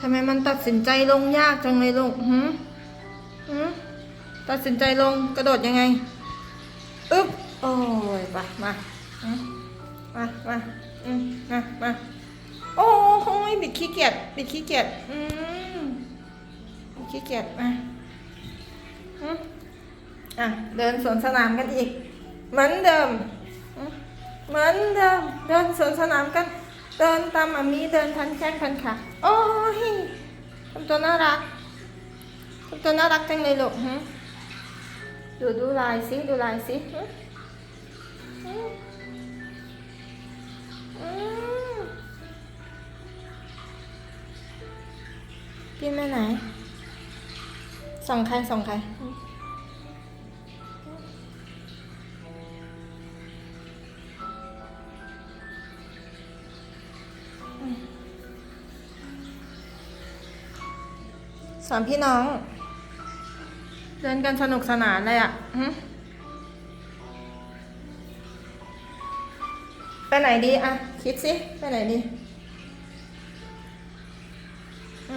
ทำไมมันตัดสินใจลงยากจังเลยลูกหืมหืมตัดสินใจลงกระโดดยังไง อึ๊บ โอ้ยไปมามามาอืมมามาโอ้โหยบิดขี้เกียจ บิดขี้เกียจ อืมบิดขี้เกียจมาหืมอะ เดินสวนสนามกันอีก เหมือนเดิม เหมือนเดิม เดินสวนสนามกัน เดินตามอามีเดินพันแข้งพันขาโอ้ยทำตัวน่ารักทำตัวน่ารักจังเลยลูกฮะดูดูลายสิดูลายสิอืมอืมกินแม่ไหนส่องใครส่องใคร สามพี่น้อง เดินกันสนุกสนานเลยอะ่ะไปไหนดีอะคิดสิ ไปไหนดีอื